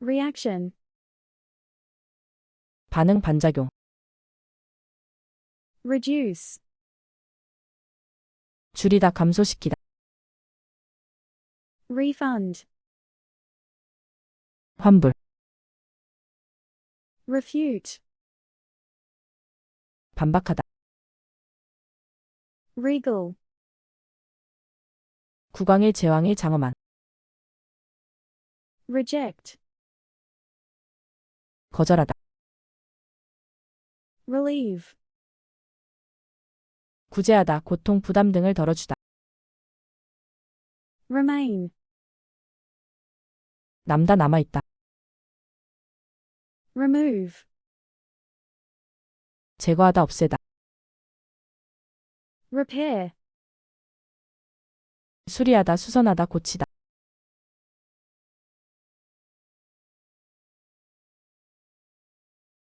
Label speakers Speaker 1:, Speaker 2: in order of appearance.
Speaker 1: reaction,
Speaker 2: 반응 반작용,
Speaker 1: reduce,
Speaker 2: 줄이다 감소시키다,
Speaker 1: refund,
Speaker 2: 환불,
Speaker 1: refute,
Speaker 2: 반박하다,
Speaker 1: regal,
Speaker 2: 국왕의 제왕의 장엄한,
Speaker 1: reject,
Speaker 2: 거절하다,
Speaker 1: relieve,
Speaker 2: 구제하다, 고통, 부담 등을 덜어주다,
Speaker 1: remain,
Speaker 2: 남다 남아있다,
Speaker 1: remove,
Speaker 2: 제거하다, 없애다,
Speaker 1: repair,
Speaker 2: 수리하다, 수선하다, 고치다,